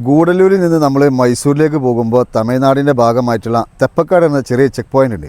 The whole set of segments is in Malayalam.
ഗൂഡല്ലൂരിൽ നിന്ന് നമ്മൾ മൈസൂരിലേക്ക് പോകുമ്പോൾ തമിഴ്നാടിന്റെ ഭാഗമായിട്ടുള്ള തെപ്പക്കാട് എന്ന ചെറിയ ചെക്ക് പോയിന്റ് ഉണ്ട്.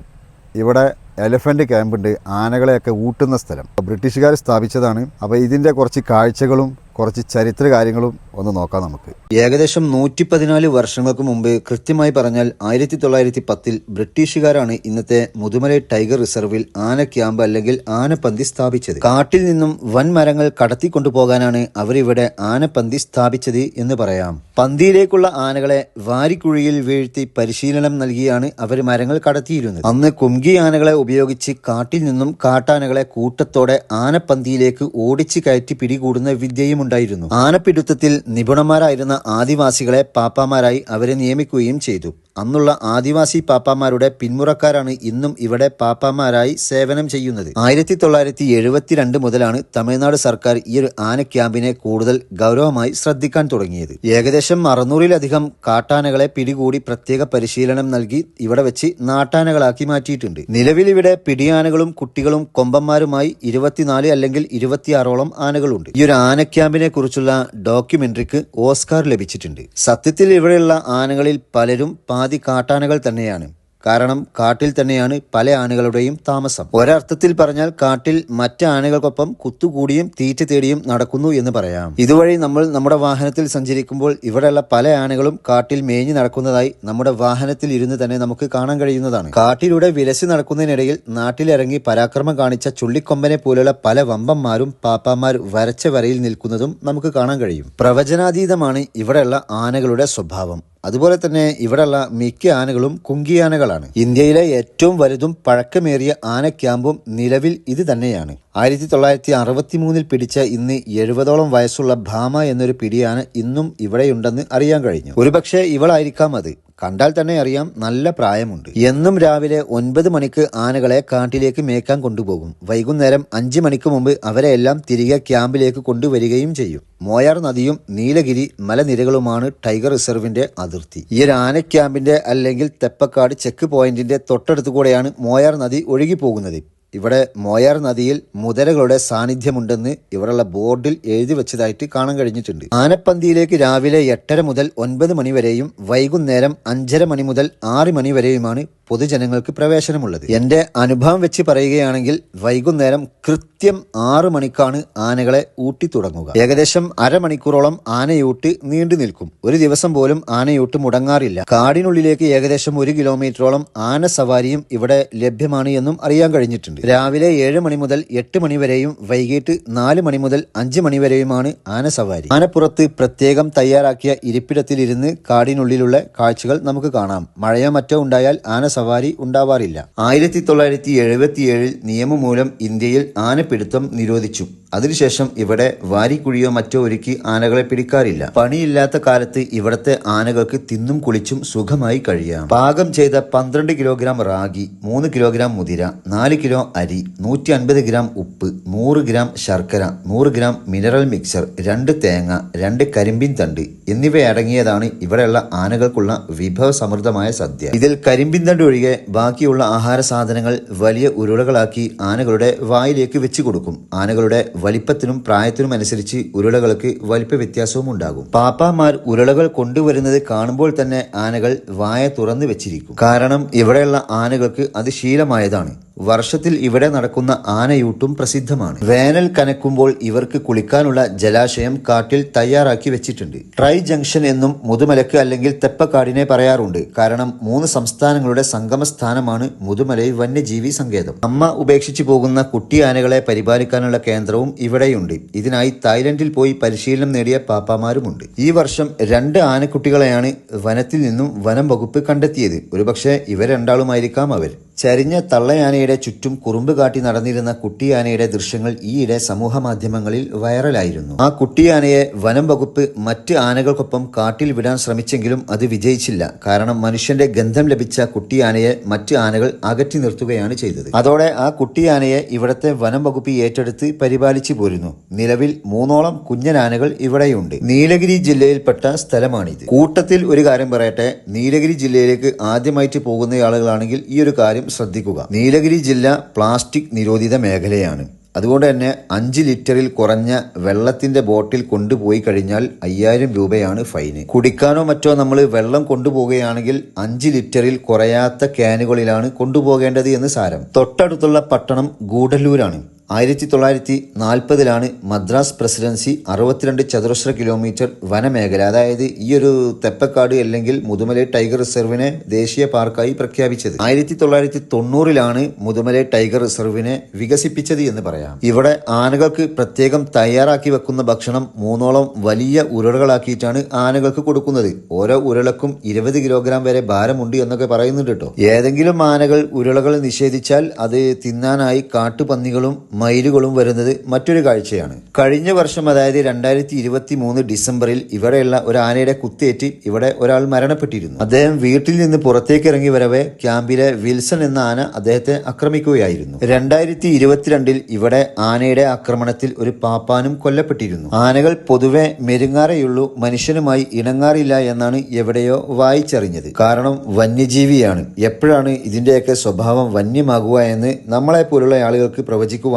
ഇവിടെ എലഫന്റ് ക്യാമ്പുണ്ട് ആനകളെയൊക്കെ ഊട്ടുന്ന സ്ഥലം. ബ്രിട്ടീഷുകാർ സ്ഥാപിച്ചതാണ്. അപ്പോൾ ഇതിന്റെ കുറച്ച് കാഴ്ചകളും കുറച്ച് ചരിത്ര കാര്യങ്ങളും ഒന്ന് നോക്കാം നമുക്ക്. ഏകദേശം നൂറ്റി പതിനാല് വർഷങ്ങൾക്ക് മുമ്പ് കൃത്യമായി പറഞ്ഞാൽ ആയിരത്തി തൊള്ളായിരത്തി പത്തിൽ ബ്രിട്ടീഷുകാരാണ് ഇന്നത്തെ മുതുമലൈ ടൈഗർ റിസർവിൽ ആന ക്യാമ്പ് അല്ലെങ്കിൽ ആനപ്പന്തി സ്ഥാപിച്ചത്. കാട്ടിൽ നിന്നും വൻ മരങ്ങൾ കടത്തിക്കൊണ്ടുപോകാനാണ് അവരിവിടെ ആനപ്പന്തി സ്ഥാപിച്ചത് എന്ന് പറയാം. പന്തിയിലേക്കുള്ള ആനകളെ വാരിക്കുഴിയിൽ വീഴ്ത്തി പരിശീലനം നൽകിയാണ് അവർ മരങ്ങൾ കടത്തിയിരുന്നത്. അന്ന് കുംഗി ആനകളെ ഉപയോഗിച്ച് കാട്ടിൽ നിന്നും കാട്ടാനകളെ കൂട്ടത്തോടെ ആനപ്പന്തിയിലേക്ക് ഓടിച്ചു കയറ്റി പിടികൂടുന്ന വിദ്യയും ഉണ്ടായിരുന്നു ആനപ്പിടുത്തത്തിൽ നിപുണന്മാരായിരുന്ന ആദിവാസികളെ പാപ്പാമാരായി അവരെ നിയമിക്കുകയും ചെയ്തു. അന്നുള്ള ആദിവാസി പാപ്പാമാരുടെ പിന്മുറക്കാരാണ് ഇന്നും ഇവിടെ പാപ്പാമാരായി സേവനം ചെയ്യുന്നത്. ആയിരത്തി തൊള്ളായിരത്തി എഴുപത്തിരണ്ട് മുതലാണ് തമിഴ്നാട് സർക്കാർ ഈ ഒരു ആന ക്യാമ്പിനെ കൂടുതൽ ഗൗരവമായി ശ്രദ്ധിക്കാൻ തുടങ്ങിയത്. ഏകദേശം അറുന്നൂറിലധികം കാട്ടാനകളെ പിടികൂടി പ്രത്യേക പരിശീലനം നൽകി ഇവിടെ വെച്ച് നാട്ടാനകളാക്കി മാറ്റിയിട്ടുണ്ട്. നിലവിൽ ഇവിടെ പിടിയാനകളും കുട്ടികളും കൊമ്പന്മാരുമായി ഇരുപത്തിനാല് അല്ലെങ്കിൽ ഇരുപത്തിയാറോളം ആനകളുണ്ട്. ഈ ഒരു ആന ക്യാമ്പിനെ കുറിച്ചുള്ള ഡോക്യുമെന്ററിക്ക് ഓസ്കാർ ലഭിച്ചിട്ടുണ്ട്. സത്യത്തിൽ ഇവിടെയുള്ള ആനകളിൽ പലരും പാതി കാട്ടാനകൾ തന്നെയാണ്. കാരണം കാട്ടിൽ തന്നെയാണ് പല ആനകളുടെയും താമസം. ഒരർത്ഥത്തിൽ പറഞ്ഞാൽ കാട്ടിൽ മറ്റു ആനകൾക്കൊപ്പം കുത്തുകൂടിയും തീറ്റ തേടിയും നടക്കുന്നു എന്ന് പറയാം. ഇതുവഴി നമ്മൾ നമ്മുടെ വാഹനത്തിൽ സഞ്ചരിക്കുമ്പോൾ ഇവിടെയുള്ള പല ആനകളും കാട്ടിൽ മേഞ്ഞു നടക്കുന്നതായി നമ്മുടെ വാഹനത്തിൽ ഇരുന്ന് തന്നെ നമുക്ക് കാണാൻ കഴിയുന്നതാണ്. കാട്ടിലൂടെ വിലസി നടക്കുന്നതിനിടയിൽ നാട്ടിലിറങ്ങി പരാക്രമം കാണിച്ച ചുള്ളിക്കൊമ്പനെ പോലുള്ള പല വമ്പന്മാരും പാപ്പാമാർ വരച്ച വരയിൽ നിൽക്കുന്നതും നമുക്ക് കാണാൻ കഴിയും. പ്രവചനാതീതമാണ് ഇവിടെയുള്ള ആനകളുടെ സ്വഭാവം. അതുപോലെ തന്നെ ഇവിടെയുള്ള മിക്ക ആനകളും കുങ്കിയാനകളാണ് ഇന്ത്യയിലെ ഏറ്റവും വലുതും പഴക്കമേറിയ ആന ക്യാമ്പും നിലവിൽ ഇത് തന്നെയാണ്. ആയിരത്തി തൊള്ളായിരത്തി അറുപത്തി മൂന്നിൽ പിടിച്ച ഇന്ന് എഴുപതോളം വയസ്സുള്ള ഭാമ എന്നൊരു പിടിയാന ഇന്നും ഇവിടെയുണ്ടെന്ന് അറിയാൻ കഴിഞ്ഞു. ഒരുപക്ഷെ ഇവളായിരിക്കാം അത്. കണ്ടാൽ തന്നെ അറിയാം നല്ല പ്രായമുണ്ട്. എന്നും രാവിലെ ഒൻപത് മണിക്ക് ആനകളെ കാട്ടിലേക്ക് മേക്കാൻ കൊണ്ടുപോകും. വൈകുന്നേരം അഞ്ച് മണിക്ക് മുമ്പ് അവരെ എല്ലാം തിരികെ ക്യാമ്പിലേക്ക് കൊണ്ടുവരികയും ചെയ്യും. മോയാർ നദിയും നീലഗിരി മലനിരകളുമാണ് ടൈഗർ റിസർവിന്റെ അതിർത്തി. ഈ ആന ക്യാമ്പിന്റെ അല്ലെങ്കിൽ തെപ്പക്കാട് ചെക്ക് പോയിന്റിന്റെ തൊട്ടടുത്തു കൂടെയാണ് മോയാർ നദി ഒഴുകി പോകുന്നത് ഇവിടെ മോയാർ നദിയിൽ മുതലകളുടെ സാന്നിധ്യമുണ്ടെന്ന് ഇവിടെയുള്ള ബോർഡിൽ എഴുതി വെച്ചതായിട്ട് കാണാൻ കഴിഞ്ഞിട്ടുണ്ട്. ആനപ്പന്തിയിലേക്ക് രാവിലെ എട്ടര മുതൽ ഒൻപത് മണിവരെയും വൈകുന്നേരം അഞ്ചര മണി മുതൽ ആറ് മണി വരെയുമാണ് പൊതുജനങ്ങൾക്ക് പ്രവേശനമുള്ളത്. എന്റെ അനുഭവം വെച്ച് പറയുകയാണെങ്കിൽ വൈകുന്നേരം കൃത്യം ആറു മണിക്കാണ് ആനകളെ ഊട്ടി തുടങ്ങുക. ഏകദേശം അരമണിക്കൂറോളം ആനയൂട്ട് നീണ്ടു നിൽക്കും. ഒരു ദിവസം പോലും ആനയൂട്ട് മുടങ്ങാറില്ല. കാടിനുള്ളിലേക്ക് ഏകദേശം ഒരു കിലോമീറ്ററോളം ആന സവാരിയും ഇവിടെ ലഭ്യമാണ് എന്നും അറിയാൻ കഴിഞ്ഞിട്ടുണ്ട്. രാവിലെ ഏഴ് മണി മുതൽ എട്ട് മണി വരെയും വൈകിട്ട് നാല് മണി മുതൽ അഞ്ച് മണി വരെയുമാണ് ആന സവാരി. ആനപ്പുറത്ത് പ്രത്യേകം തയ്യാറാക്കിയ ഇരിപ്പിടത്തിലിരുന്ന് കാടിനുള്ളിലുള്ള കാഴ്ചകൾ നമുക്ക് കാണാം. മഴയോ മറ്റോ ഉണ്ടായാൽ ആന സവാരി ഉണ്ടാവാറില്ല. ആയിരത്തി തൊള്ളായിരത്തി എഴുപത്തിയേഴിൽ നിയമം മൂലം ഇന്ത്യയിൽ ആനപ്പിടുത്തം നിരോധിച്ചു. അതിനുശേഷം ഇവിടെ വാരിക്കുഴിയോ മറ്റോ ഒരുക്കി ആനകളെ പിടിക്കാറില്ല. പണിയില്ലാത്ത കാലത്ത് ഇവിടത്തെ ആനകൾക്ക് തിന്നും കുളിച്ചും സുഖമായി കഴിയാം. പാകം ചെയ്ത പന്ത്രണ്ട് കിലോഗ്രാം റാഗി മൂന്ന് കിലോഗ്രാം മുതിര നാല് കിലോ അരി നൂറ്റി അൻപത് ഗ്രാം ഉപ്പ് നൂറ് ഗ്രാം ശർക്കര നൂറ് ഗ്രാം മിനറൽ മിക്സർ രണ്ട് തേങ്ങ രണ്ട് കരിമ്പിൻ തണ്ട് എന്നിവയടങ്ങിയതാണ് ഇവിടെയുള്ള ആനകൾക്കുള്ള വിഭവ സമൃദ്ധമായ സദ്യ. ഇതിൽ കരിമ്പിൻ തണ്ട് ഒഴികെ ബാക്കിയുള്ള ആഹാര സാധനങ്ങൾ വലിയ ഉരുളകളാക്കി ആനകളുടെ വായിലേക്ക് വെച്ചു കൊടുക്കും. ആനകളുടെ വലിപ്പത്തിനും പ്രായത്തിനും അനുസരിച്ച് ഉരുളകൾക്ക് വലിപ്പ വ്യത്യാസവും ഉണ്ടാകും. പാപ്പാമാർ ഉരുളകൾ കൊണ്ടുവരുന്നത് കാണുമ്പോൾ തന്നെ ആനകൾ വായ തുറന്നു വെച്ചിരിക്കും. കാരണം ഇവിടെയുള്ള ആനകൾക്ക് അത് ശീലമായതാണ്. വർഷത്തിൽ ഇവിടെ നടക്കുന്ന ആനയൂട്ടും പ്രസിദ്ധമാണ്. വേനൽ കനക്കുമ്പോൾ ഇവർക്ക് കുളിക്കാനുള്ള ജലാശയം കാട്ടിൽ തയ്യാറാക്കി വെച്ചിട്ടുണ്ട്. ട്രൈ ജംഗ്ഷൻ എന്നും മുതുമലക്ക് അല്ലെങ്കിൽ തെപ്പക്കാടിനെ പറയാറുണ്ട്. കാരണം മൂന്ന് സംസ്ഥാനങ്ങളുടെ സംഗമ സ്ഥാനമാണ് മുതുമലൈ വന്യജീവി സങ്കേതം. അമ്മ ഉപേക്ഷിച്ചു പോകുന്ന കുട്ടി ആനകളെ പരിപാലിക്കാനുള്ള കേന്ദ്രവും ഇവിടെയുണ്ട്. ഇതിനായി തായ്ലൻഡിൽ പോയി പരിശീലനം നേടിയ പാപ്പാമാരുമുണ്ട്. ഈ വർഷം രണ്ട് ആനക്കുട്ടികളെയാണ് വനത്തിൽ നിന്നും വനം വകുപ്പ് കണ്ടെത്തിയത്. ഒരുപക്ഷെ ഇവർ രണ്ടാളുമായിരിക്കാം അവർ. ചരിഞ്ഞ തള്ളയാനയുടെ ചുറ്റും കുറുമ്പ് കാട്ടി നടന്നിരുന്ന കുട്ടിയാനയുടെ ദൃശ്യങ്ങൾ ഈയിടെ സമൂഹ മാധ്യമങ്ങളിൽ വൈറലായിരുന്നു. ആ കുട്ടിയാനയെ വനം വകുപ്പ് മറ്റ് ആനകൾക്കൊപ്പം കാട്ടിൽ വിടാൻ ശ്രമിച്ചെങ്കിലും അത് വിജയിച്ചില്ല. കാരണം മനുഷ്യന്റെ ഗന്ധം ലഭിച്ച കുട്ടിയാനയെ മറ്റ് ആനകൾ അകറ്റി നിർത്തുകയാണ് ചെയ്തത്. അതോടെ ആ കുട്ടിയാനയെ ഇവിടത്തെ വനം വകുപ്പ് ഏറ്റെടുത്ത് പരിപാലിച്ചു പോരുന്നു. നിലവിൽ മൂന്നോളം കുഞ്ഞനാനകൾ ഇവിടെയുണ്ട്. നീലഗിരി ജില്ലയിൽപ്പെട്ട സ്ഥലമാണിത്. കൂട്ടത്തിൽ ഒരു കാര്യം പറയട്ടെ. നീലഗിരി ജില്ലയിലേക്ക് ആദ്യമായിട്ട് പോകുന്ന ആളുകളാണെങ്കിൽ ഈ ഒരു കാര്യം ശ്രദ്ധിക്കുക. നീലഗിരി ജില്ല പ്ലാസ്റ്റിക് നിരോധിത മേഖലയാണ്. അതുകൊണ്ട് തന്നെ അഞ്ച് ലിറ്ററിൽ കുറഞ്ഞ വെള്ളത്തിന്റെ ബോട്ടിൽ കൊണ്ടുപോയി കഴിഞ്ഞാൽ അയ്യായിരം രൂപയാണ് ഫൈന്. കുടിക്കാനോ മറ്റോ നമ്മൾ വെള്ളം കൊണ്ടുപോവുകയാണെങ്കിൽ അഞ്ച് ലിറ്ററിൽ കുറയാത്ത ക്യാനുകളിലാണ് കൊണ്ടുപോകേണ്ടത് എന്ന് സാരം. തൊട്ടടുത്തുള്ള പട്ടണം ഗൂഡല്ലൂരാണ്. ആയിരത്തി തൊള്ളായിരത്തി നാൽപ്പതിലാണ് മദ്രാസ് പ്രസിഡൻസി അറുപത്തിരണ്ട് ചതുരശ്ര കിലോമീറ്റർ വനമേഖല അതായത് ഈ ഒരു തെപ്പക്കാട് അല്ലെങ്കിൽ മുതുമല ടൈഗർ റിസർവിനെ ദേശീയ പാർക്കായി പ്രഖ്യാപിച്ചത്. ആയിരത്തി തൊള്ളായിരത്തി തൊണ്ണൂറിലാണ് മുതുമല ടൈഗർ റിസർവിനെ വികസിപ്പിച്ചത് എന്ന് പറയാം. ഇവിടെ ആനകൾക്ക് പ്രത്യേകം തയ്യാറാക്കി വെക്കുന്ന ഭക്ഷണം മൂന്നോളം വലിയ ഉരുളകളാക്കിയിട്ടാണ് ആനകൾക്ക് കൊടുക്കുന്നത്. ഓരോ ഉരുളക്കും ഇരുപത് കിലോഗ്രാം വരെ ഭാരമുണ്ട് എന്നൊക്കെ പറയുന്നുണ്ട് കേട്ടോ. ഏതെങ്കിലും ആനകൾ ഉരുളകൾ നിഷേധിച്ചാൽ അത് തിന്നാനായി കാട്ടുപന്നികളും മയിലുകളും വരുന്നത് മറ്റൊരു കാഴ്ചയാണ്. കഴിഞ്ഞ വർഷം അതായത് രണ്ടായിരത്തി ഇരുപത്തി മൂന്ന് ഡിസംബറിൽ ഇവിടെയുള്ള ഒരു ആനയുടെ കുത്തേറ്റ് ഇവിടെ ഒരാൾ മരണപ്പെട്ടിരുന്നു. അദ്ദേഹം വീട്ടിൽ നിന്ന് പുറത്തേക്ക് ഇറങ്ങി വരവെ ക്യാമ്പിലെ വിൽസൺ എന്ന ആന അദ്ദേഹത്തെ ആക്രമിക്കുകയായിരുന്നു. രണ്ടായിരത്തി ഇരുപത്തിരണ്ടിൽ ഇവിടെ ആനയുടെ ആക്രമണത്തിൽ ഒരു പാപ്പാനും കൊല്ലപ്പെട്ടിരുന്നു. ആനകൾ പൊതുവെ മെരുങ്ങാറേയുള്ളൂ മനുഷ്യനുമായി ഇണങ്ങാറില്ല എന്നാണ് എവിടെയോ വായിച്ചറിഞ്ഞത്. കാരണം വന്യജീവിയാണ്. എപ്പോഴാണ് ഇതിന്റെയൊക്കെ സ്വഭാവം വന്യമാകുക എന്ന് നമ്മളെ പോലുള്ള ആളുകൾക്ക്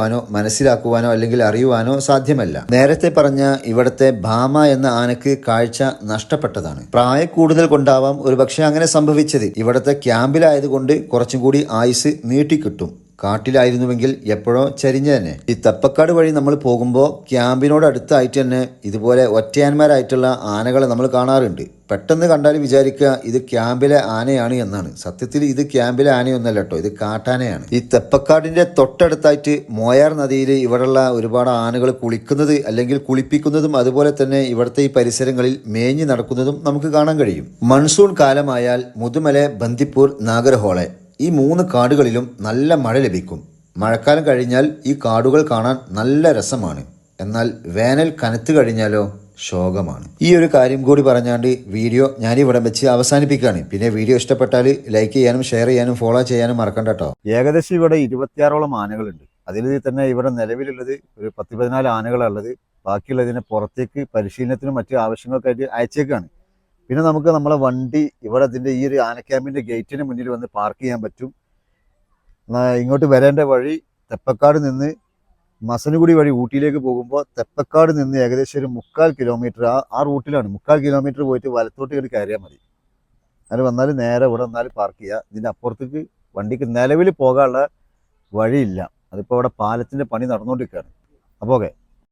പ്രവചിക്കുവാനോ മനസ്സിലാക്കുവാനോ അല്ലെങ്കിൽ അറിയുവാനോ സാധ്യമല്ല. നേരത്തെ പറഞ്ഞ ഇവിടത്തെ ഭാമ എന്ന ആനക്ക് കാഴ്ച നഷ്ടപ്പെട്ടതാണ്. പ്രായ കൂടുതൽ കൊണ്ടാവാം ഒരുപക്ഷെ അങ്ങനെ സംഭവിച്ചത്. ഇവിടത്തെ ക്യാമ്പിലായതുകൊണ്ട് കുറച്ചും കൂടി ആയുസ് നീട്ടിക്കിട്ടും. കാട്ടിലായിരുന്നുവെങ്കിൽ എപ്പോഴോ ചരിഞ്ഞ തന്നെ. ഈ തപ്പക്കാട് വഴി നമ്മൾ പോകുമ്പോൾ ക്യാമ്പിനോട് അടുത്തായിട്ട് തന്നെ ഇതുപോലെ ഒറ്റയാന്മാരായിട്ടുള്ള ആനകളെ നമ്മൾ കാണാറുണ്ട്. പെട്ടെന്ന് കണ്ടാൽ വിചാരിക്കുക ഇത് ക്യാമ്പിലെ ആനയാണ് എന്നാണ്. സത്യത്തിൽ ഇത് ക്യാമ്പിലെ ആനയൊന്നല്ല കേട്ടോ ഇത് കാട്ടാനയാണ്. ഈ തെപ്പക്കാടിന്റെ തൊട്ടടുത്തായിട്ട് മോയാർ നദിയിൽ ഇവിടെയുള്ള ഒരുപാട് ആനകൾ കുളിക്കുന്നത് അല്ലെങ്കിൽ കുളിപ്പിക്കുന്നതും അതുപോലെ തന്നെ ഇവിടുത്തെ ഈ പരിസരങ്ങളിൽ മേഞ്ഞു നടക്കുന്നതും നമുക്ക് കാണാൻ കഴിയും. മൺസൂൺ കാലമായാൽ മുതുമല ബന്ദിപ്പൂർ നാഗർഹോളെ ഈ മൂന്ന് കാടുകളിലും നല്ല മഴ ലഭിക്കും. മഴക്കാലം കഴിഞ്ഞാൽ ഈ കാടുകൾ കാണാൻ നല്ല രസമാണ്. എന്നാൽ വേനൽ കനത്തു കഴിഞ്ഞാലോ? ശോകമാണ്. ഈ ഒരു കാര്യം കൂടി പറഞ്ഞാണ്ട് വീഡിയോ ഞാൻ ഞാനിവിടെ വെച്ച് അവസാനിപ്പിക്കുകയാണ്. പിന്നെ വീഡിയോ ഇഷ്ടപ്പെട്ടാൽ ലൈക്ക് ചെയ്യാനും ഷെയർ ചെയ്യാനും ഫോളോ ചെയ്യാനും മറക്കണ്ട കേട്ടോ ഏകദേശം ഇവിടെ ഇരുപത്തിയാറോളം ആനകളുണ്ട്. അതിൽ തന്നെ ഇവിടെ നിലവിലുള്ളത് ഒരു പത്ത് പതിനാല് ആനകളുള്ളത്. ബാക്കിയുള്ളതിനെ പുറത്തേക്ക് പരിശീലനത്തിനും മറ്റു ആവശ്യങ്ങൾക്കായിട്ട് അയച്ചേക്കാണ്. പിന്നെ നമുക്ക് നമ്മളെ വണ്ടി ഇവിടെ ഇതിന്റെ ഈ ഒരു ആനക്യാമ്പിന്റെ ഗേറ്റിന് മുന്നിൽ വന്ന് പാർക്ക് ചെയ്യാൻ പറ്റും. ഇങ്ങോട്ട് വരേണ്ട വഴി തെപ്പക്കാട് നിന്ന് മസനഗുടി വഴി ഊട്ടിയിലേക്ക് പോകുമ്പോൾ തെപ്പക്കാട് നിന്ന് ഏകദേശം ഒരു മുക്കാൽ കിലോമീറ്റർ ആ ആ റൂട്ടിലാണ്. മുക്കാൽ കിലോമീറ്റർ പോയിട്ട് വലത്തോട്ട് കയറി കയറിയാൽ മതി. അങ്ങനെ വന്നാൽ നേരെ ഇവിടെ വന്നാൽ പാർക്ക് ചെയ്യുക ഇതിന്റെ അപ്പുറത്തേക്ക് വണ്ടിക്ക് നിലവിൽ പോകാനുള്ള വഴിയില്ല. അതിപ്പോൾ അവിടെ പാലത്തിന്റെ പണി നടന്നുകൊണ്ടിരിക്കുകയാണ് അപ്പോൾ ഓക്കെ.